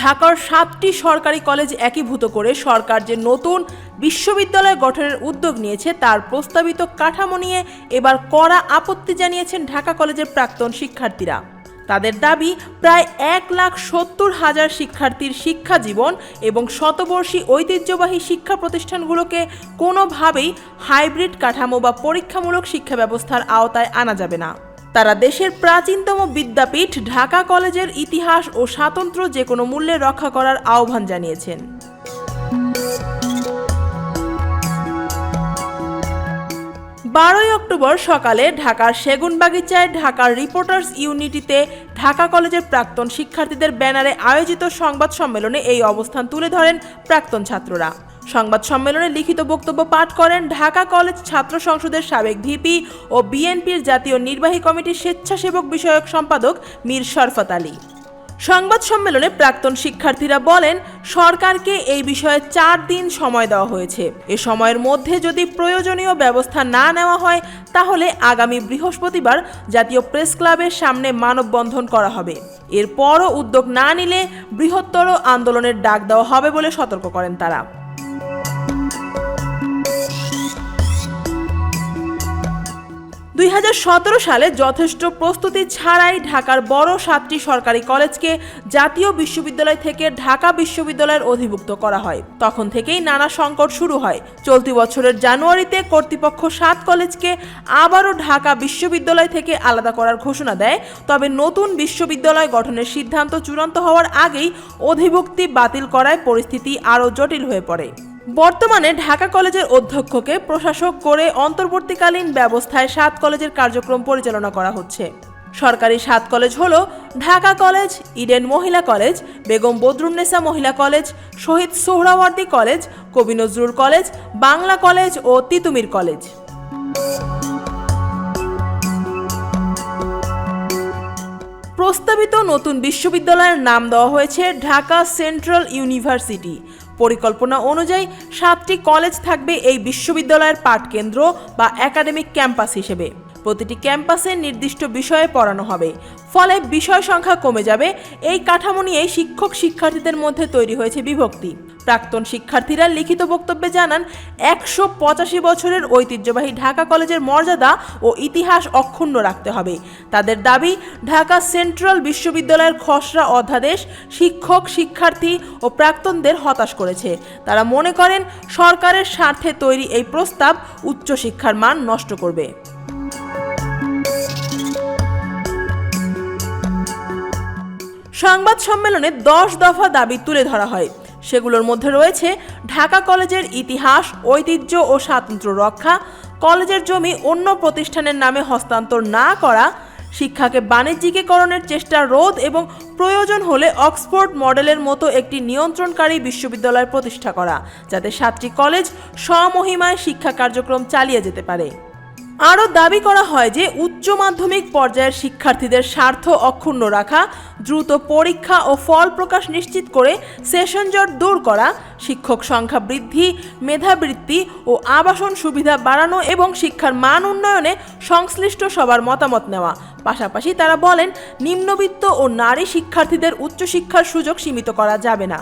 ঢাকার সাতটি সরকারি কলেজ একীভূত করে সরকার যে নতুন বিশ্ববিদ্যালয় গঠনের উদ্যোগ নিয়েছে, তার প্রস্তাবিত কাঠামো নিয়ে এবার কড়া আপত্তি জানিয়েছেন ঢাকা কলেজের প্রাক্তন শিক্ষার্থীরা। তাদের দাবি, প্রায় এক লাখ সত্তর হাজার শিক্ষার্থীর শিক্ষা জীবন এবং শতবর্ষী ঐতিহ্যবাহী শিক্ষা প্রতিষ্ঠানগুলোকে কোনোভাবেই হাইব্রিড কাঠামো বা পরীক্ষামূলক শিক্ষা ব্যবস্থার আওতায় আনা যাবে না। তারা দেশের প্রাচীনতম বিদ্যাপীঠ, ঢাকা কলেজের ইতিহাস ও স্বাতন্ত্র্য যে কোনো মূল্যে রক্ষা করার আহ্বান জানিয়েছেন। বারোই অক্টোবর সকালে ঢাকার সেগুনবাগিচায় ঢাকার রিপোর্টার্স ইউনিটিতে ঢাকা কলেজের প্রাক্তন শিক্ষার্থীদের ব্যানারে আয়োজিত সংবাদ সম্মেলনে এই অবস্থান তুলে ধরেন প্রাক্তন ছাত্ররা। সংবাদ সম্মেলনে লিখিত বক্তব্য পাঠ করেন ঢাকা কলেজ ছাত্র সংসদের সাবেক ভিপি ও বিএনপির জাতীয় নির্বাহী কমিটির স্বেচ্ছাসেবক বিষয়ক সম্পাদক মীর শরফত আলী। সংবাদ সম্মেলনে প্রাক্তন শিক্ষার্থীরা বলেন, সরকারকে এই বিষয়ে চার দিন সময় দেওয়া হয়েছে। এ সময়ের মধ্যে যদি প্রয়োজনীয় ব্যবস্থা না নেওয়া হয়, তাহলে আগামী বৃহস্পতিবার জাতীয় প্রেস ক্লাবের সামনে মানববন্ধন করা হবে। এরপরও উদ্যোগ না নিলে বৃহত্তর আন্দোলনের ডাক দেওয়া হবে বলে সতর্ক করেন তারা। দুই হাজার সতেরো সালে যথেষ্ট প্রস্তুতি ছাড়াই ঢাকার বড় সাতটি সরকারি কলেজকে জাতীয় বিশ্ববিদ্যালয় থেকে ঢাকা বিশ্ববিদ্যালয়ের অধিভুক্ত করা হয়। তখন থেকেই নানা সংকট শুরু হয়। চলতি বছরের জানুয়ারিতে কর্তৃপক্ষ সাত কলেজকে আবারও ঢাকা বিশ্ববিদ্যালয় থেকে আলাদা করার ঘোষণা দেয়। তবে নতুন বিশ্ববিদ্যালয় গঠনের সিদ্ধান্ত চূড়ান্ত হওয়ার আগেই অধিভুক্তি বাতিল করায় পরিস্থিতি আরও জটিল হয়ে পড়ে। বর্তমানে ঢাকা কলেজের অধ্যক্ষকে প্রশাসক করে অন্তর্বর্তীকালীন ব্যবস্থায় সাত কলেজের কার্যক্রম পরিচালনা করা হচ্ছে। সরকারি সাত কলেজ হল ঢাকা কলেজ, ইডেন মহিলা কলেজ, বেগম বদরুন্নেসা মহিলা college, Shaheed Suhrawardy college, Kabi Nazrul college, Bangla college ও তিতুমির কলেজ। প্রস্তাবিত নতুন বিশ্ববিদ্যালয়ের নাম দেওয়া হয়েছে ঢাকা সেন্ট্রাল ইউনিভার্সিটি। পরিকল্পনা অনুযায়ী সাতটি কলেজ থাকবে এই বিশ্ববিদ্যালয়ের পাঠকেন্দ্র বা একাডেমিক ক্যাম্পাস হিসেবে। প্রতিটি ক্যাম্পাসে নির্দিষ্ট বিষয়ে পড়ানো হবে। ফলে বিষয় সংখ্যা কমে যাবে। এই কাঠামো নিয়েই শিক্ষক শিক্ষার্থীদের মধ্যে তৈরি হয়েছে বিভক্তি। প্রাক্তন শিক্ষার্থীরা লিখিত বক্তব্যে জানান, একশো পঁচাশি বছরের ঐতিহ্যবাহী ঢাকা কলেজের মর্যাদা ও ইতিহাস অক্ষুণ্ণ রাখতে হবে। তাদের দাবি, ঢাকা সেন্ট্রাল বিশ্ববিদ্যালয়ের খসড়া অধ্যাদেশ শিক্ষক, শিক্ষার্থী ও প্রাক্তনদের হতাশ করেছে। তারা মনে করেন, সরকারের স্বার্থে তৈরি এই প্রস্তাব উচ্চশিক্ষার মান নষ্ট করবে। সংবাদ সম্মেলনে দশ দফা দাবি তুলে ধরা হয়। সেগুলোর মধ্যে রয়েছে ঢাকা কলেজের ইতিহাস, ঐতিহ্য ও স্বাতন্ত্র্য রক্ষা, কলেজের জমি অন্য প্রতিষ্ঠানের নামে হস্তান্তর না করা, শিক্ষাকে বাণিজ্যিকীকরণের চেষ্টা, রোধ এবং প্রয়োজন হলে অক্সফোর্ড মডেলের মতো একটি নিয়ন্ত্রণকারী বিশ্ববিদ্যালয় প্রতিষ্ঠা করা, যাতে সাতটি কলেজ স্বমহিমায় শিক্ষা কার্যক্রম চালিয়ে যেতে পারে। আরও দাবি করা হয় যে উচ্চ মাধ্যমিক পর্যায়ের শিক্ষার্থীদের স্বার্থ অক্ষুণ্ণ রাখা, দ্রুত পরীক্ষা ও ফল প্রকাশ নিশ্চিত করে সেশন জট দূর করা, শিক্ষক সংখ্যা বৃদ্ধি, মেধাবৃত্তি ও আবাসন সুবিধা বাড়ানো এবং শিক্ষার মান উন্নয়নে সংশ্লিষ্ট সবার মতামত নেওয়া। পাশাপাশি তারা বলেন, নিম্নবিত্ত ও নারী শিক্ষার্থীদের উচ্চশিক্ষার সুযোগ সীমিত করা যাবে না।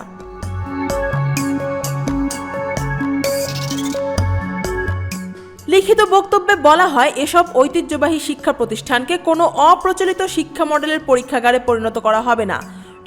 লিখিত বক্তব্যে বলা হয়, এসব ঐতিহ্যবাহী শিক্ষা প্রতিষ্ঠানকে কোনো অপ্রচলিত শিক্ষা মডেলের পরীক্ষাগারে পরিণত করা হবে না।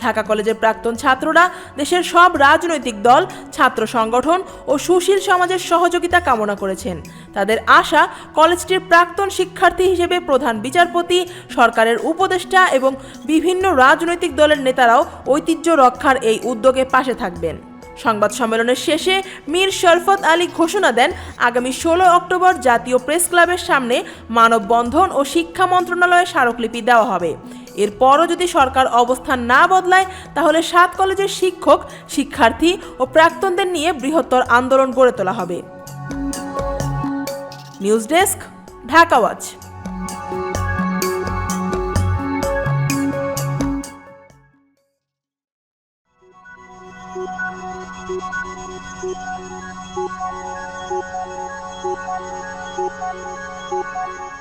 ঢাকা কলেজের প্রাক্তন ছাত্ররা, দেশের সব রাজনৈতিক দল, ছাত্র সংগঠন ও সুশীল সমাজের সহযোগিতা কামনা করেছেন। তাদের আশা, কলেজটির প্রাক্তন শিক্ষার্থী হিসেবে প্রধান বিচারপতি, সরকারের উপদেষ্টা এবং বিভিন্ন রাজনৈতিক দলের নেতারাও ঐতিহ্য রক্ষার এই উদ্যোগে পাশে থাকবেন। সংবাদ সম্মেলনের শেষে মীর শরফত আলী ঘোষণা দেন, আগামী ষোলো অক্টোবর জাতীয় প্রেস ক্লাবের সামনে মানববন্ধন ও শিক্ষা মন্ত্রণালয়ে স্মারকলিপি দেওয়া হবে। এরপরও যদি সরকার অবস্থান না বদলায়, তাহলে সাত কলেজের শিক্ষক, শিক্ষার্থী ও প্রাক্তনদের নিয়ে বৃহত্তর আন্দোলন গড়ে তোলা হবে। News desk, Dhaka watch. Thank you.